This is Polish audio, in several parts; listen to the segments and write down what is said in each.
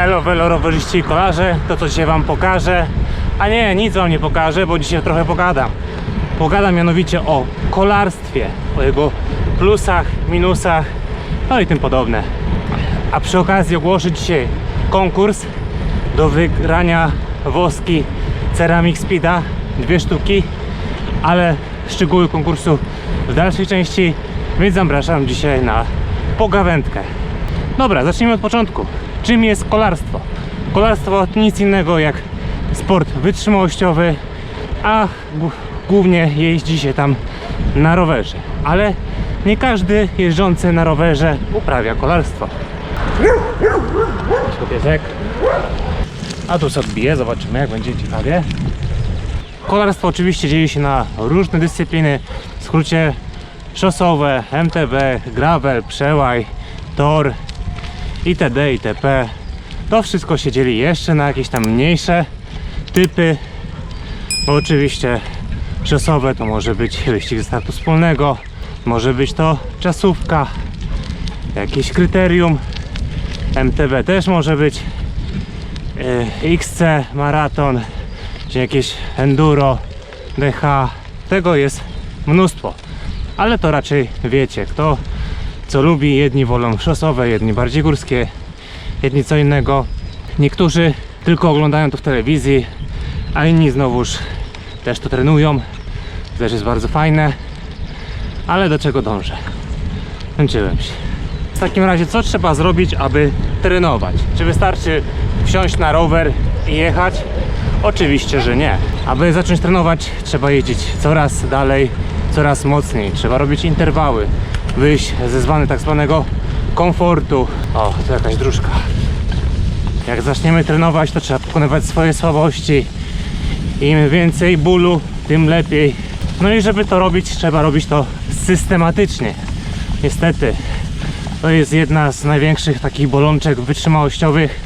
Elo, velo, rowerzyści i kolarze, to co dzisiaj wam pokażę, a nie, nic wam nie pokażę, bo dzisiaj trochę pogadam. Pogadam mianowicie o kolarstwie, o jego plusach, minusach, no i tym podobne. A przy okazji ogłoszę dzisiaj konkurs do wygrania woski Ceramic Speeda, dwie sztuki, ale szczegóły konkursu w dalszej części, więc zapraszam dzisiaj na pogawędkę. Dobra, zacznijmy od początku. Czym jest kolarstwo? Kolarstwo to nic innego jak sport wytrzymałościowy, a głównie jeździ się tam na rowerze. Ale nie każdy jeżdżący na rowerze uprawia kolarstwo. Piesek. A tu sobie odbije, zobaczymy jak będzie ciekawie. Kolarstwo oczywiście dzieje się na różne dyscypliny, w skrócie szosowe, MTB, gravel, przełaj, tor itd. itp. To wszystko się dzieli jeszcze na jakieś tam mniejsze typy, bo oczywiście szosowe to może być wyścig ze startu wspólnego, może być to czasówka, jakieś kryterium, MTB też może być, e, XC, maraton, czy jakieś enduro, DH, tego jest mnóstwo, ale to raczej wiecie, kto co lubi, jedni wolą szosowe, jedni bardziej górskie, jedni co innego. Niektórzy tylko oglądają to w telewizji, a inni znowuż też to trenują. Też jest bardzo fajne, ale do czego dążę? Męczyłem się. W takim razie, co trzeba zrobić, aby trenować? Czy wystarczy wsiąść na rower i jechać? Oczywiście, że nie. Aby zacząć trenować, trzeba jeździć coraz dalej, coraz mocniej. Trzeba robić interwały, wyjść ze zwany tak zwanego komfortu. O, to jakaś dróżka. Jak zaczniemy trenować, to trzeba pokonywać swoje słabości. Im więcej bólu, tym lepiej. No i żeby to robić, trzeba robić to systematycznie. Niestety, to jest jedna z największych takich bolączek wytrzymałościowych,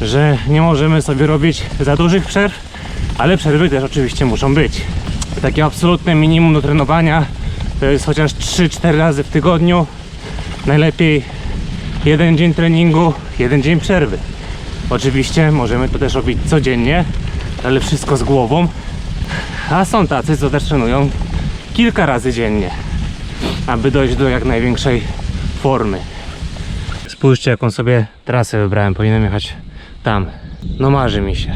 że nie możemy sobie robić za dużych przerw, ale przerwy też oczywiście muszą być. Takie absolutne minimum do trenowania to jest chociaż 3-4 razy w tygodniu. Najlepiej jeden dzień treningu, jeden dzień przerwy. Oczywiście możemy to też robić codziennie, ale wszystko z głową. A są tacy, co też trenują kilka razy dziennie, aby dojść do jak największej formy. Spójrzcie, jaką sobie trasę wybrałem. Powinienem jechać tam. No marzy mi się.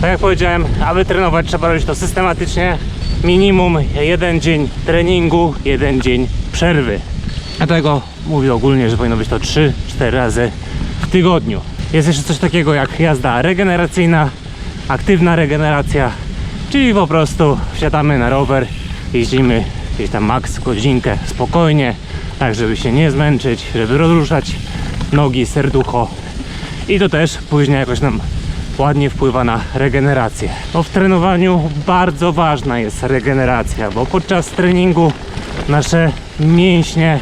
Tak jak powiedziałem, aby trenować trzeba robić to systematycznie. Minimum jeden dzień treningu, jeden dzień przerwy. Dlatego mówię ogólnie, że powinno być to 3-4 razy w tygodniu. Jest jeszcze coś takiego jak jazda regeneracyjna, aktywna regeneracja, czyli po prostu wsiadamy na rower, jeździmy gdzieś tam max godzinkę spokojnie, tak żeby się nie zmęczyć, żeby rozruszać nogi, serducho i to też później jakoś nam ładnie wpływa na regenerację. Bo w trenowaniu bardzo ważna jest regeneracja, bo podczas treningu nasze mięśnie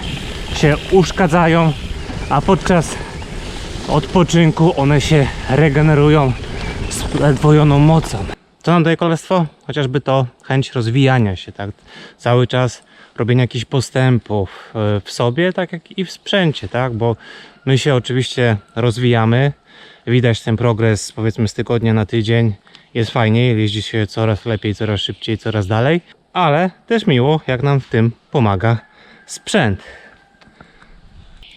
się uszkadzają, a podczas odpoczynku one się regenerują z podwojoną mocą. Co nam daje kolarstwo? Chociażby to chęć rozwijania się, tak? Cały czas robienia jakichś postępów e, w sobie, tak jak i w sprzęcie, tak? Bo my się oczywiście rozwijamy, widać ten progres powiedzmy z tygodnia na tydzień, jest fajniej, jeździ się coraz lepiej, coraz szybciej, coraz dalej, ale też miło, jak nam w tym pomaga sprzęt.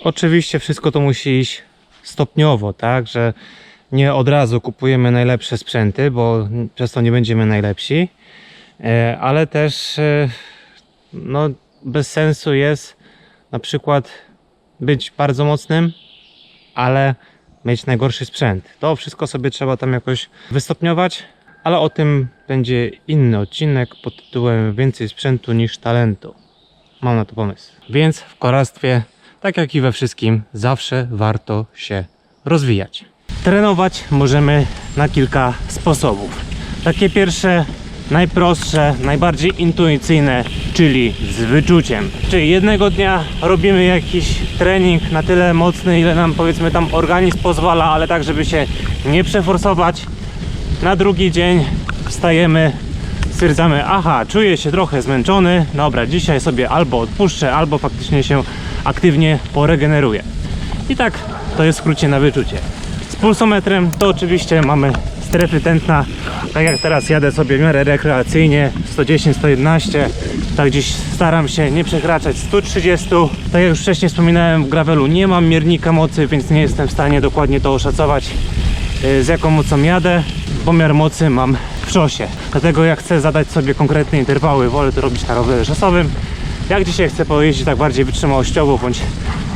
Oczywiście wszystko to musi iść stopniowo, tak, że nie od razu kupujemy najlepsze sprzęty, bo przez to nie będziemy najlepsi, e, ale też e, no, bez sensu jest na przykład być bardzo mocnym, ale mieć najgorszy sprzęt. To wszystko sobie trzeba tam jakoś wystopniować, ale o tym będzie inny odcinek pod tytułem Więcej sprzętu niż talentu. Mam na to pomysł. Więc w kolarstwie, tak jak i we wszystkim, zawsze warto się rozwijać. Trenować możemy na kilka sposobów. Takie pierwsze, najprostsze, najbardziej intuicyjne, czyli z wyczuciem. Czyli jednego dnia robimy jakiś trening na tyle mocny, ile nam powiedzmy tam organizm pozwala, ale tak, żeby się nie przeforsować. Na drugi dzień wstajemy, stwierdzamy, aha, czuję się trochę zmęczony, dobra, dzisiaj sobie albo odpuszczę, albo faktycznie się aktywnie poregeneruję. I tak to jest w skrócie na wyczucie. Z pulsometrem, to oczywiście mamy strefy tętna. Tak jak teraz jadę sobie w miarę rekreacyjnie 110-111, tak gdzieś staram się nie przekraczać 130. Tak jak już wcześniej wspominałem, w gravelu nie mam miernika mocy, więc nie jestem w stanie dokładnie to oszacować y, z jaką mocą jadę. Pomiar mocy mam w szosie. Dlatego jak chcę zadać sobie konkretne interwały, wolę to robić na rowerze szosowym. Jak dzisiaj chcę pojeździć tak bardziej wytrzymałościowo, bądź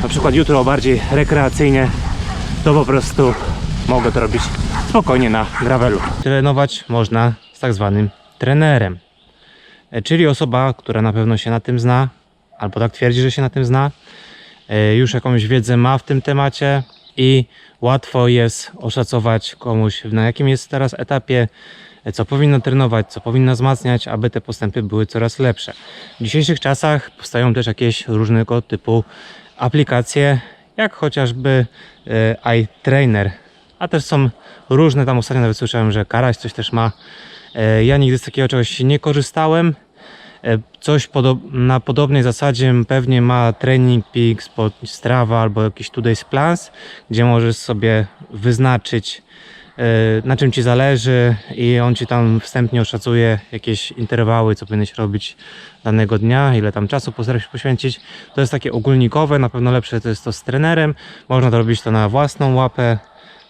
na przykład jutro bardziej rekreacyjnie, to po prostu mogę to robić spokojnie na gravelu. Trenować można z tak zwanym trenerem, E, czyli osoba, która na pewno się na tym zna, albo tak twierdzi, że się na tym zna, e, już jakąś wiedzę ma w tym temacie i łatwo jest oszacować komuś, na jakim jest teraz etapie, e, co powinno trenować, co powinno wzmacniać, aby te postępy były coraz lepsze. W dzisiejszych czasach powstają też jakieś różnego typu aplikacje, jak chociażby iTrainer, a też są różne, tam ostatnio nawet słyszałem, że Karaś coś też ma. E, Ja nigdy z takiego czegoś nie korzystałem. E, Coś podo- na podobnej zasadzie pewnie ma Training Peaks, Strava albo jakiś Today's Plans, gdzie możesz sobie wyznaczyć e, na czym ci zależy i on ci tam wstępnie oszacuje jakieś interwały, co powinieneś robić danego dnia, ile tam czasu postarasz się poświęcić. To jest takie ogólnikowe, na pewno lepsze to jest to z trenerem. Można to robić to na własną łapę.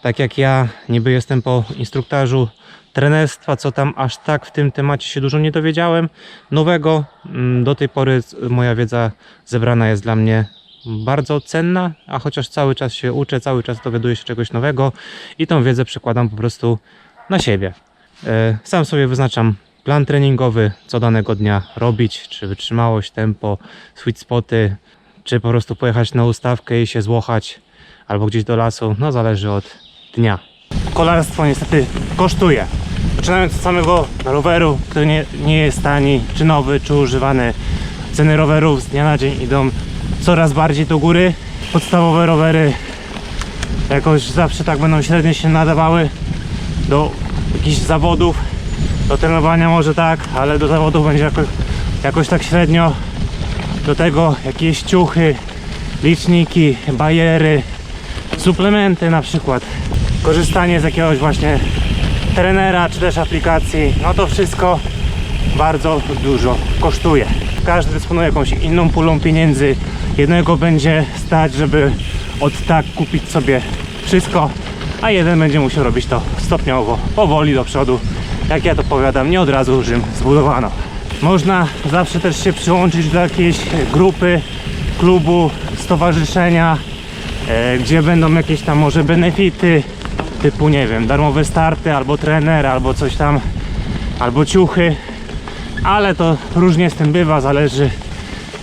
Tak jak ja, niby jestem po instruktażu trenerstwa, co tam aż tak w tym temacie się dużo nie dowiedziałem nowego. Mm, Do tej pory moja wiedza zebrana jest dla mnie bardzo cenna, a chociaż cały czas się uczę, cały czas dowiaduję się czegoś nowego i tą wiedzę przekładam po prostu na siebie. E, Sam sobie wyznaczam plan treningowy, co danego dnia robić, czy wytrzymałość, tempo, sweet spoty, czy po prostu pojechać na ustawkę i się złochać, albo gdzieś do lasu, no zależy od dnia. Kolarstwo niestety kosztuje. Poczynając od samego roweru, który nie, nie jest tani, czy nowy, czy używany. Ceny rowerów z dnia na dzień idą coraz bardziej do góry. Podstawowe rowery jakoś zawsze tak będą średnio się nadawały do jakichś zawodów. Do trenowania może tak, ale do zawodów będzie jakoś, jakoś tak średnio. Do tego jakieś ciuchy, liczniki, bajery, suplementy na przykład. Korzystanie z jakiegoś właśnie trenera czy też aplikacji, no to wszystko bardzo dużo kosztuje. Każdy dysponuje jakąś inną pulą pieniędzy. Jednego będzie stać, żeby od tak kupić sobie wszystko, a jeden będzie musiał robić to stopniowo, powoli do przodu. Jak ja to powiadam, nie od razu Rzym zbudowano. Można zawsze też się przyłączyć do jakiejś grupy, klubu, stowarzyszenia, e, gdzie będą jakieś tam może benefity, typu nie wiem, darmowe starty, albo trener, albo coś tam, albo ciuchy, ale to różnie z tym bywa, zależy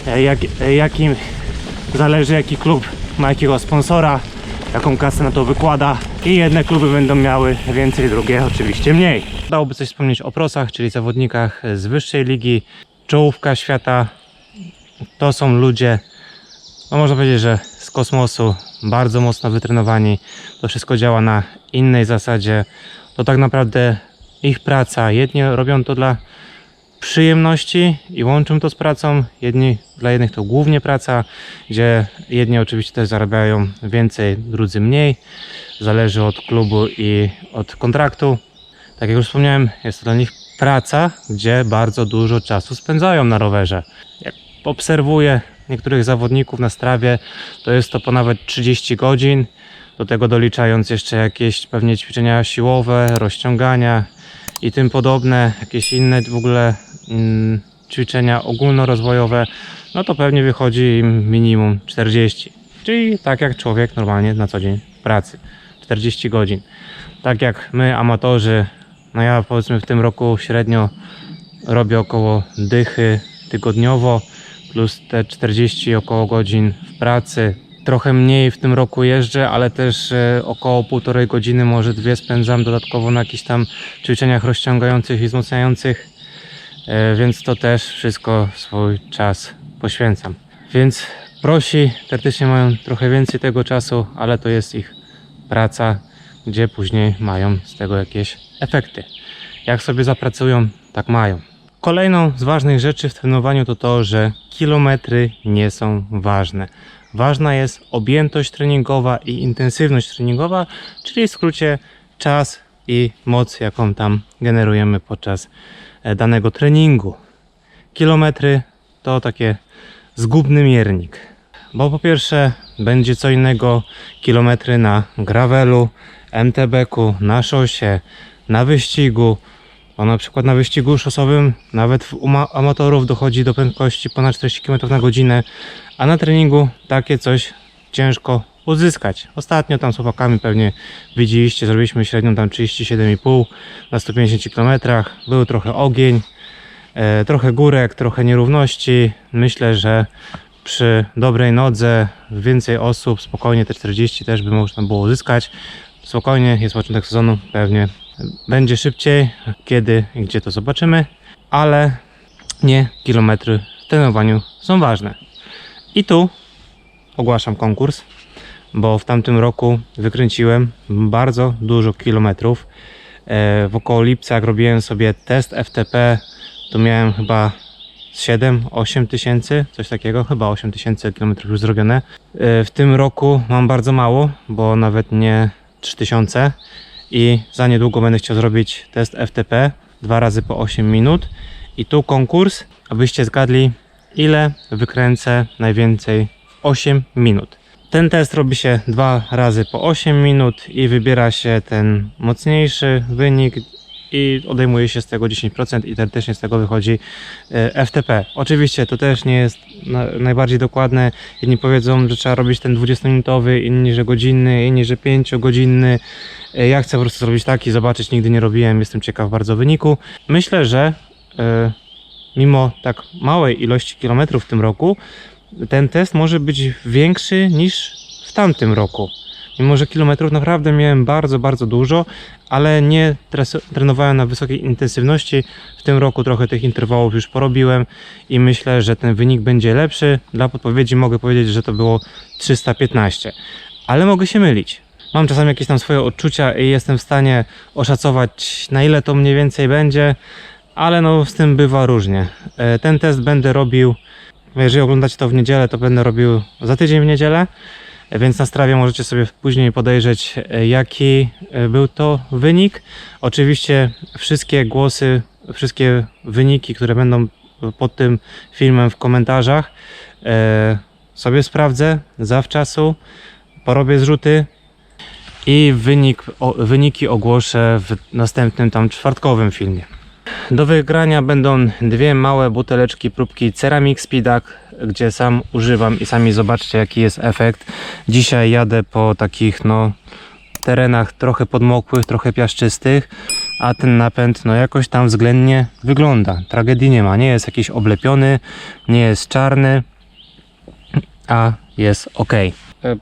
e, jak, e, jakim, zależy jaki klub ma jakiego sponsora, jaką kasę na to wykłada. I jedne kluby będą miały więcej, drugie oczywiście mniej. Dałoby coś wspomnieć o prosach, czyli zawodnikach z wyższej ligi, czołówka świata, to są ludzie, no można powiedzieć, że z kosmosu, bardzo mocno wytrenowani. To wszystko działa na innej zasadzie. To tak naprawdę ich praca. Jedni robią to dla przyjemności i łączą to z pracą. Jedni, dla jednych to głównie praca, gdzie jedni oczywiście też zarabiają więcej, drudzy mniej. Zależy od klubu i od kontraktu. Tak jak już wspomniałem, jest to dla nich praca, gdzie bardzo dużo czasu spędzają na rowerze. Jak obserwuję niektórych zawodników na strawie, to jest to po nawet 30 godzin. Do tego doliczając jeszcze jakieś pewnie ćwiczenia siłowe, rozciągania i tym podobne, jakieś inne w ogóle mm, ćwiczenia ogólnorozwojowe, no to pewnie wychodzi im minimum 40. Czyli tak jak człowiek normalnie na co dzień pracy. 40 godzin. Tak jak my, amatorzy, no ja powiedzmy w tym roku średnio robię około dychy tygodniowo, plus te 40 około godzin w pracy. Trochę mniej w tym roku jeżdżę, ale też e, około półtorej godziny, może dwie spędzam dodatkowo na jakichś tam ćwiczeniach rozciągających i wzmacniających, e, więc to też wszystko swój czas poświęcam. Więc prosi teoretycznie mają trochę więcej tego czasu, ale to jest ich praca, gdzie później mają z tego jakieś efekty. Jak sobie zapracują, tak mają. Kolejną z ważnych rzeczy w trenowaniu to to, że kilometry nie są ważne. Ważna jest objętość treningowa i intensywność treningowa, czyli w skrócie czas i moc, jaką tam generujemy podczas e, danego treningu. Kilometry to takie zgubny miernik, bo po pierwsze będzie co innego kilometry na gravelu, MTB-ku, na szosie, na wyścigu, bo na przykład na wyścigu szosowym nawet u ma- amatorów dochodzi do prędkości ponad 40 km na godzinę, a na treningu takie coś ciężko uzyskać. Ostatnio tam z chłopakami pewnie widzieliście, zrobiliśmy średnią tam 37,5 na 150 km. Był trochę ogień, e, trochę górek, trochę nierówności. Myślę, że przy dobrej nodze więcej osób, spokojnie te 40 też by można było uzyskać. Spokojnie, jest początek sezonu, pewnie będzie szybciej, kiedy i gdzie to zobaczymy, ale nie kilometry w trenowaniu są ważne. I tu ogłaszam konkurs, bo w tamtym roku wykręciłem bardzo dużo kilometrów. E, W około lipca, jak robiłem sobie test FTP, to miałem chyba 7-8 tysięcy, coś takiego, chyba 8 tysięcy kilometrów już zrobione. E, W tym roku mam bardzo mało, bo nawet nie 3000 i za niedługo będę chciał zrobić test FTP dwa razy po 8 minut i tu konkurs, abyście zgadli ile wykręcę najwięcej w 8 minut. Ten test robi się dwa razy po 8 minut i wybiera się ten mocniejszy wynik i odejmuje się z tego 10% i teoretycznie z tego wychodzi e, FTP. Oczywiście to też nie jest na, najbardziej dokładne. Jedni powiedzą, że trzeba robić ten 20-minutowy, inni, że godzinny, inni, że 5-godzinny. E, Ja chcę po prostu zrobić taki, zobaczyć, nigdy nie robiłem, jestem ciekaw bardzo wyniku. Myślę, że e, mimo tak małej ilości kilometrów w tym roku, ten test może być większy niż w tamtym roku. Mimo, że kilometrów naprawdę miałem bardzo, bardzo dużo, ale nie trenowałem na wysokiej intensywności. W tym roku trochę tych interwałów już porobiłem i myślę, że ten wynik będzie lepszy. Dla podpowiedzi mogę powiedzieć, że to było 315, ale mogę się mylić. Mam czasami jakieś tam swoje odczucia i jestem w stanie oszacować, na ile to mniej więcej będzie, ale no z tym bywa różnie. E, Ten test będę robił, jeżeli oglądacie to w niedzielę, to będę robił za tydzień w niedzielę. Więc na strawie możecie sobie później podejrzeć, e, jaki e, był to wynik. Oczywiście wszystkie głosy, wszystkie wyniki, które będą pod tym filmem w komentarzach, e, sobie sprawdzę zawczasu, porobię zrzuty i wynik, wyniki ogłoszę w następnym tam czwartkowym filmie. Do wygrania będą dwie małe buteleczki próbki Ceramic Speedak, gdzie sam używam i sami zobaczcie jaki jest efekt. Dzisiaj jadę po takich no terenach trochę podmokłych, trochę piaszczystych, a ten napęd no jakoś tam względnie wygląda. Tragedii nie ma, nie jest jakiś oblepiony, nie jest czarny, a jest ok.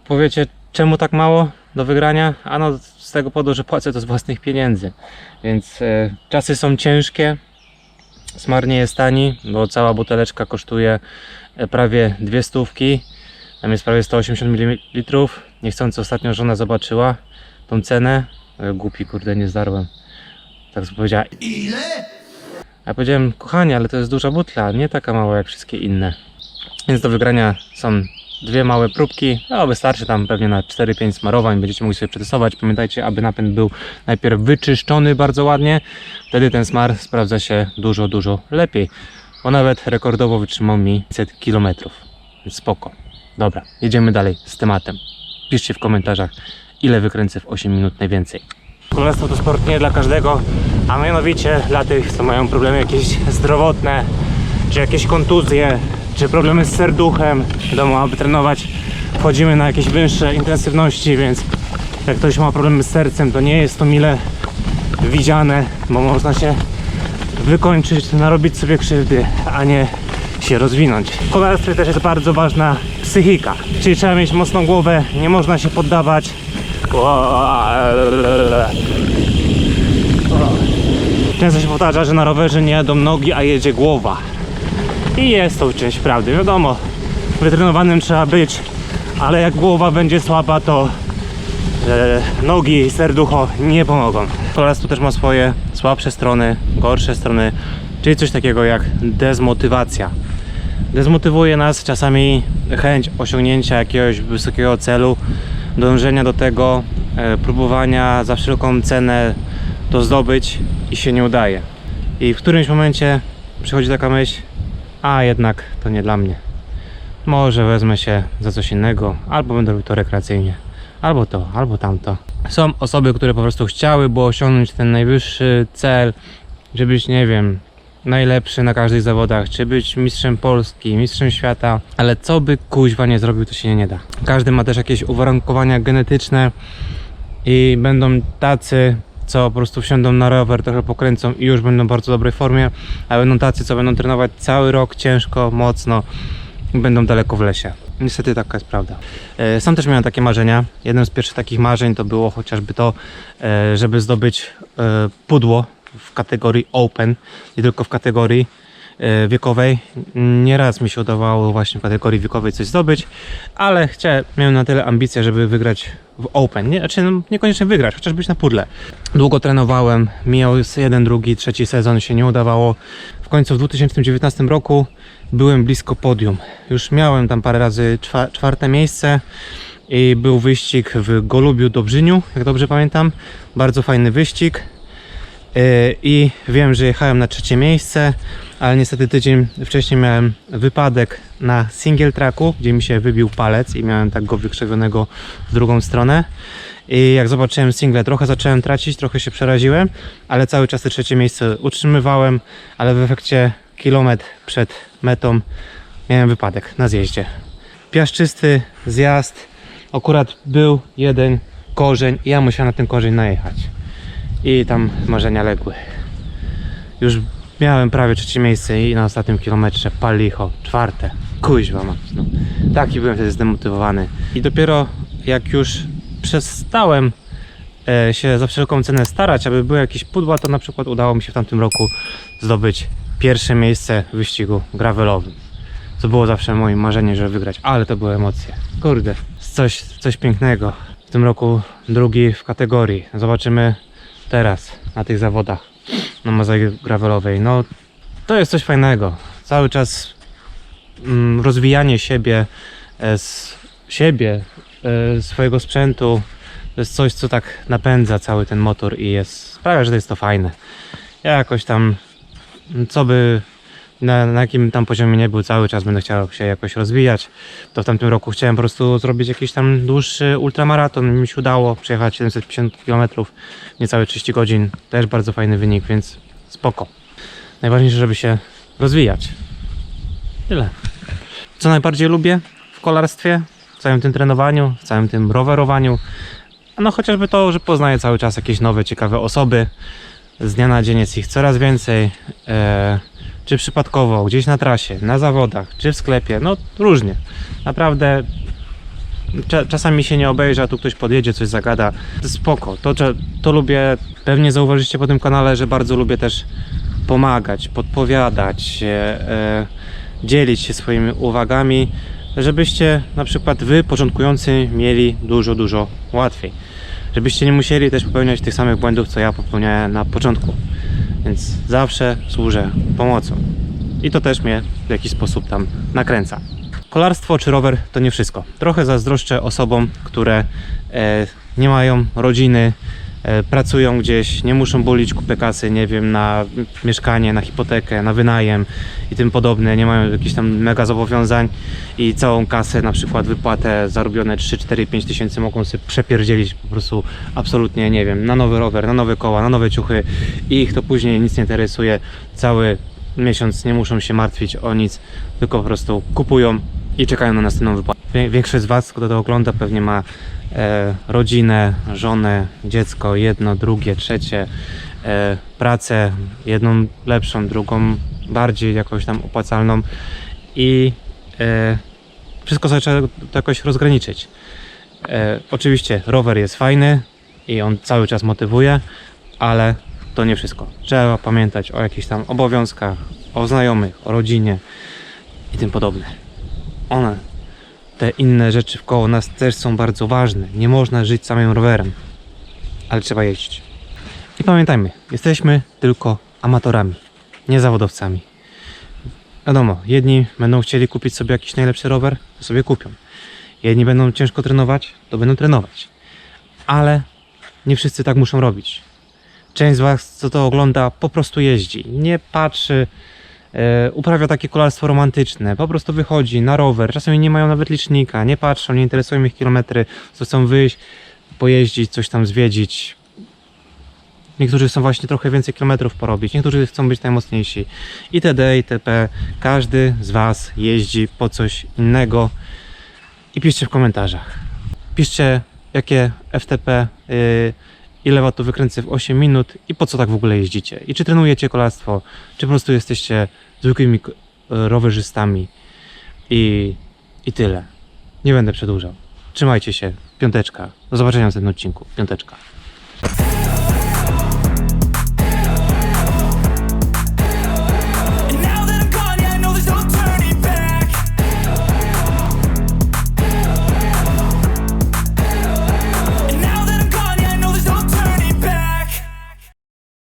Powiecie, czemu tak mało do wygrania? Ano z tego powodu, że płacę to z własnych pieniędzy. Więc e, czasy są ciężkie, smar nie jest tani, bo cała buteleczka kosztuje e, prawie dwie stówki. Tam jest prawie 180 ml. Niechcący ostatnio żona zobaczyła tą cenę. E, Głupi, kurde, nie zdarłem. Tak powiedziała. Ile? Ja powiedziałem, kochanie, ale to jest duża butla, nie taka mała jak wszystkie inne. Więc do wygrania są dwie małe próbki. No, wystarczy tam pewnie na 4-5 smarowań. Będziecie mogli sobie przetestować. Pamiętajcie, aby napęd był najpierw wyczyszczony bardzo ładnie. Wtedy ten smar sprawdza się dużo, dużo lepiej. Bo nawet rekordowo wytrzymał mi 500 km. Spoko. Dobra, jedziemy dalej z tematem. Piszcie w komentarzach, ile wykręcę w 8 minut najwięcej. Królestwo to sport nie dla każdego, a mianowicie dla tych, co mają problemy jakieś zdrowotne, czy jakieś kontuzje, czy problemy z serduchem. Wiadomo, aby trenować wchodzimy na jakieś wyższe intensywności, więc jak ktoś ma problemy z sercem, to nie jest to mile widziane, bo można się wykończyć, narobić sobie krzywdy, a nie się rozwinąć. W kolarstwie też jest bardzo ważna psychika, czyli trzeba mieć mocną głowę, nie można się poddawać. Często się powtarza, że na rowerze nie jadą nogi, a jedzie głowa. I jest to część prawdy. Wiadomo, wytrenowanym trzeba być, ale jak głowa będzie słaba, to e, nogi i serducho nie pomogą. Kolarstwo też ma swoje słabsze strony, gorsze strony. czyli coś takiego jak dezmotywacja. Dezmotywuje nas czasami chęć osiągnięcia jakiegoś wysokiego celu, dążenia do tego, e, próbowania za wszelką cenę to zdobyć i się nie udaje. I w którymś momencie przychodzi taka myśl, a jednak to nie dla mnie. Może wezmę się za coś innego, albo będę robił to rekreacyjnie, albo to, albo tamto. Są osoby, które po prostu chciałyby osiągnąć ten najwyższy cel, żeby być, nie wiem, najlepszy na każdych zawodach, czy być mistrzem Polski, mistrzem świata, ale co by kuźwa nie zrobił, to się nie da. Każdy ma też jakieś uwarunkowania genetyczne i będą tacy, co po prostu wsiądą na rower, trochę pokręcą i już będą w bardzo dobrej formie, a będą tacy, co będą trenować cały rok ciężko, mocno będą daleko w lesie. Niestety taka jest prawda. E, Sam też miałem takie marzenia. Jednym z pierwszych takich marzeń to było chociażby to, e, żeby zdobyć e, pudło w kategorii Open, nie tylko w kategorii wiekowej. Nieraz mi się udawało właśnie w kategorii wiekowej coś zdobyć, ale chciałem, miałem na tyle ambicje, żeby wygrać w Open. Nie, znaczy, no, niekoniecznie wygrać, chociaż być na pudle. Długo trenowałem, mijał jeden, drugi, trzeci sezon, się nie udawało. W końcu w 2019 roku byłem blisko podium. Już miałem tam parę razy czwa, czwarte miejsce i był wyścig w Golubiu Dobrzyniu, jak dobrze pamiętam. Bardzo fajny wyścig. Yy, I wiem, że jechałem na trzecie miejsce, ale niestety tydzień wcześniej miałem wypadek na single tracku, gdzie mi się wybił palec i miałem tak go wykrzywionego w drugą stronę. I jak zobaczyłem single, trochę zacząłem tracić, trochę się przeraziłem, ale cały czas te trzecie miejsce utrzymywałem, ale w efekcie kilometr przed metą miałem wypadek na zjeździe. Piaszczysty zjazd, akurat był jeden korzeń i ja musiałem na ten korzeń najechać. I tam marzenia legły. Już miałem prawie trzecie miejsce i na ostatnim kilometrze palicho, czwarte. Kuźwa mam. No. Taki byłem wtedy zdemotywowany. I dopiero jak już przestałem e, się za wszelką cenę starać, aby były jakieś pudła, to na przykład udało mi się w tamtym roku zdobyć pierwsze miejsce w wyścigu gravelowym. To było zawsze moim marzeniem, żeby wygrać, ale to były emocje. Kurde, coś, coś pięknego. W tym roku drugi w kategorii. Zobaczymy teraz na tych zawodach na mozaice gravelowej. No, to jest coś fajnego. Cały czas mm, rozwijanie siebie, e, z siebie, e, swojego sprzętu, to jest coś, co tak napędza cały ten motor i jest, sprawia, że to jest to fajne. Ja jakoś tam, co by na, na jakim tam poziomie nie był, cały czas będę chciał się jakoś rozwijać. To w tamtym roku chciałem po prostu zrobić jakiś tam dłuższy ultramaraton. Mi się udało przejechać 750 km, niecałe 30 godzin. Też bardzo fajny wynik, więc spoko. Najważniejsze, żeby się rozwijać. Tyle. Co najbardziej lubię w kolarstwie, w całym tym trenowaniu, w całym tym rowerowaniu? No chociażby to, że poznaję cały czas jakieś nowe, ciekawe osoby. Z dnia na dzień jest ich coraz więcej. E, czy przypadkowo, gdzieś na trasie, na zawodach, czy w sklepie, no różnie. Naprawdę cza- czasami się nie obejrzy, a tu ktoś podjedzie, coś zagada. Spoko, to, to, lubię, pewnie zauważycie po tym kanale, że bardzo lubię też pomagać, podpowiadać, e, dzielić się swoimi uwagami, żebyście na przykład wy, początkujący, mieli dużo, dużo łatwiej. Żebyście nie musieli też popełniać tych samych błędów, co ja popełniałem na początku. Więc zawsze służę pomocą. I to też mnie w jakiś sposób tam nakręca. Kolarstwo czy rower to nie wszystko. Trochę zazdroszczę osobom, które e, nie mają rodziny, pracują gdzieś, nie muszą bulić kupy kasy, nie wiem, na mieszkanie, na hipotekę, na wynajem i tym podobne, nie mają jakichś tam mega zobowiązań i całą kasę, na przykład wypłatę zarobione 3, 4, 5 tysięcy mogą sobie przepierdzielić po prostu absolutnie, nie wiem, na nowy rower, na nowe koła, na nowe ciuchy i ich to później nic nie interesuje. Cały miesiąc nie muszą się martwić o nic, tylko po prostu kupują i czekają na następną wypłatę. Większość z Was, kto to ogląda, pewnie ma e, rodzinę, żonę, dziecko, jedno, drugie, trzecie, e, pracę, jedną lepszą, drugą bardziej jakąś tam opłacalną i e, wszystko sobie trzeba jakoś rozgraniczyć. E, oczywiście rower jest fajny i on cały czas motywuje, ale to nie wszystko. Trzeba pamiętać o jakichś tam obowiązkach, o znajomych, o rodzinie i tym podobne. One, te inne rzeczy wkoło nas też są bardzo ważne. Nie można żyć samym rowerem, ale trzeba jeździć. I pamiętajmy, jesteśmy tylko amatorami. nie zawodowcami. Wiadomo, jedni będą chcieli kupić sobie jakiś najlepszy rower, to sobie kupią. Jedni będą ciężko trenować, to będą trenować. Ale nie wszyscy tak muszą robić. Część z Was, co to ogląda, po prostu jeździ. Nie patrzy, uprawia takie kolarstwo romantyczne. Po prostu wychodzi na rower. Czasami nie mają nawet licznika, nie patrzą, nie interesują ich kilometry. Chcą wyjść, pojeździć, coś tam zwiedzić. Niektórzy chcą właśnie trochę więcej kilometrów porobić, niektórzy chcą być najmocniejsi. Itd. itp. Każdy z Was jeździ po coś innego. I piszcie w komentarzach. Piszcie, jakie FTP, yy, ile watów wykręcę w 8 minut i po co tak w ogóle jeździcie. I czy trenujecie kolarstwo, czy po prostu jesteście zwykłymi rowerzystami. I, I tyle. Nie będę przedłużał. Trzymajcie się. Piąteczka. Do zobaczenia w następnym odcinku. Piąteczka.